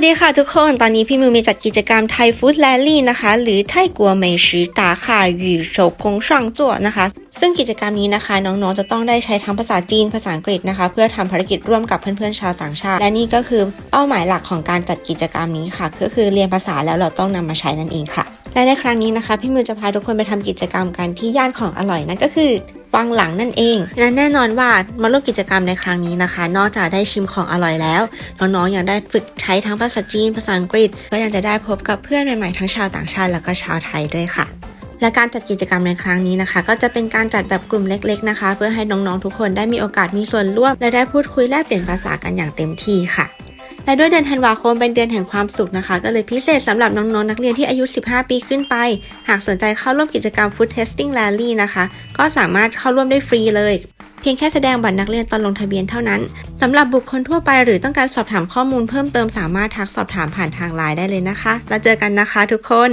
วัสดีค่ะทุกคน ตอนนี้พี่มิวมีจัดกิจกรรมไทยฟู้ดแลลี่นะคะ หรือไทยกัวเมชืตาค่ะหยู่โฉกงช่างจั่วนะคะ ซึ่งกิจกรรมนี้นะคะ น้องๆ จะต้องได้ใช้ทั้งภาษาจีน ภาษาอังกฤษนะคะ เพื่อทำภารกิจร่วมกับเพื่อนๆ ชาวต่างชาติ และนี่ก็คือเป้าหมายหลักของการจัดกิจกรรมนี้ค่ะ ก็คือเรียนภาษาแล้วเราต้องนำมาใช้นั่นเองค่ะ และในครั้งนี้นะคะ พี่มิวจะพาทุกคนไปทำกิจกรรมกันที่ย่านของอร่อยนั่นก็คือ วังหลังนั่นเองและแน่นอนว่ามาร่วมกิจกรรมในครั้งนี้นะคะ นอกจากได้ชิมของอร่อยแล้วน้องๆยังได้ฝึกใช้ทั้งภาษาจีน ภาษาอังกฤษ ก็ยังจะได้พบกับเพื่อนใหม่ๆทั้งชาวต่างชาติแล้วก็ชาวไทยด้วยค่ะและการจัดกิจกรรมในครั้งนี้นะคะ ก็จะเป็นการจัดแบบกลุ่มเล็ก ๆนะคะ เพื่อให้น้องๆทุกคนได้มีโอกาสมีส่วนร่วม และได้พูดคุยแลกเปลี่ยนภาษากันอย่างเต็มที่ค่ะ และด้วยเดือนธันวาคมเป็นเดือนแห่งความสุขนะคะ ก็เลยพิเศษสำหรับน้องๆนักเรียนที่อายุ 15 ปีขึ้นไป หากสนใจเข้าร่วมกิจกรรม Food Testing Rally นะคะ ก็สามารถเข้าร่วมได้ฟรีเลยเพียงแค่แสดงบัตรนักเรียนตอนลงทะเบียนเท่านั้น สำหรับบุคคลทั่วไปหรือต้องการสอบถามข้อมูลเพิ่มเติมสามารถทักสอบถามผ่านทางไลน์ได้เลยนะคะ แล้วเจอกันนะคะทุกคน